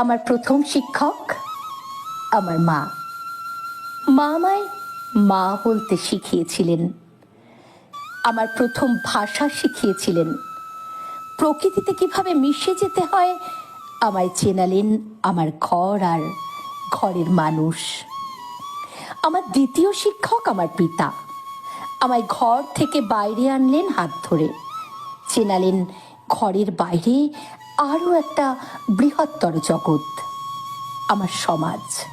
আমার প্রথম শিক্ষক, আমার মা। মা আমায় মা বলতে শিখিয়েছিলেন। আমার প্রথম ভাষা শিখিয়েছিলেন। প্রকৃতিতে কীভাবে মিশে যেতে হয়, আমায় চেনালেন আমার ঘর আর ঘরের মানুষ। আমার দ্বিতীয় শিক্ষক আমার পিতা। আমায় ঘর থেকে বাইরে আনলেন হাত ধরে। চেনালেন ঘরের বাইরে আরও একটা বৃহত্তর জগৎ, আমার সমাজ।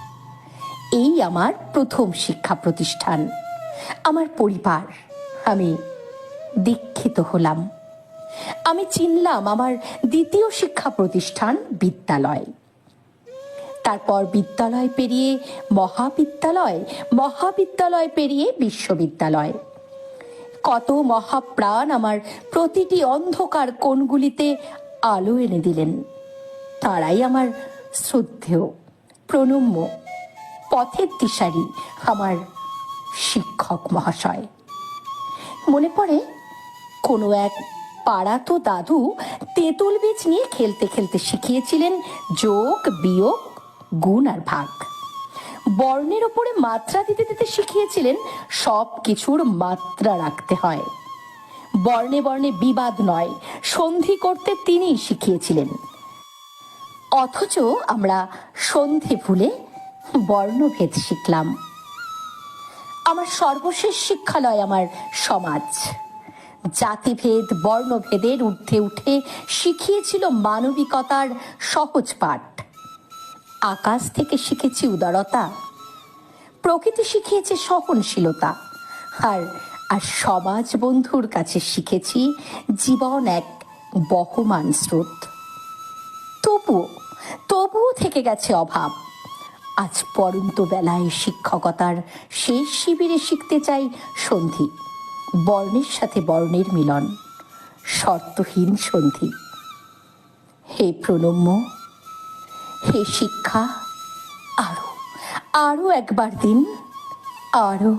এই আমার প্রথম শিক্ষা প্রতিষ্ঠান, আমার পরিবার। আমি দীক্ষিত হলাম। আমি চিনলাম আমার দ্বিতীয় শিক্ষা প্রতিষ্ঠান বিদ্যালয়। তারপর বিদ্যালয় পেরিয়ে মহাবিদ্যালয় মহাবিদ্যালয় পেরিয়ে বিশ্ববিদ্যালয়। কত মহাপ্রাণ আমার প্রতিটি অন্ধকার কোণগুলিতে আলো এনে দিলেন। তারাই আমার শ্রদ্ধেয়, প্রণম্য, পথের দিশারি আমার শিক্ষক মহাশয়। মনে পড়ে, কোনো এক পাড়াতো দাদু তেঁতুল বীজ নিয়ে খেলতে খেলতে শিখিয়েছিলেন যোগ, বিয়োগ, গুণ আর ভাগ। বর্ণের ওপরে মাত্রা দিতে দিতে শিখিয়েছিলেন সব কিছুর মাত্রা রাখতে হয়। বর্ণে বর্ণে বিবাদ নয়, সন্ধি করতে তিনিই শিখিয়েছিলেন। অথচ আমরা সন্ধি ভুলে বর্ণভেদ শিখলাম। আমার সর্বশেষ শিক্ষালয় আমার সমাজ। জাতিভেদ, বর্ণভেদের ঊর্ধ্বে উঠে শিখিয়েছিল মানবিকতার সহজ পাঠ। আকাশ থেকে শিখেছি উদারতা, প্রকৃতি শিখিয়েছে সহনশীলতা, আর আর সমাজ বন্ধুর কাছে শিখেছি জীবন এক বহমান স্রোত। তবুও তবুও থেকে গেছে অভাব। আজ পরন্ত বেলায় শিক্ষকতার শেষ শিবিরে শিখতে চাই সন্ধি, বর্ণের সাথে বর্ণের মিলন, শর্তহীন সন্ধি। হে প্রণম্য, হে শিক্ষা, আরও আরও একবার দিন, আরও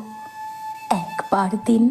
একবার দিন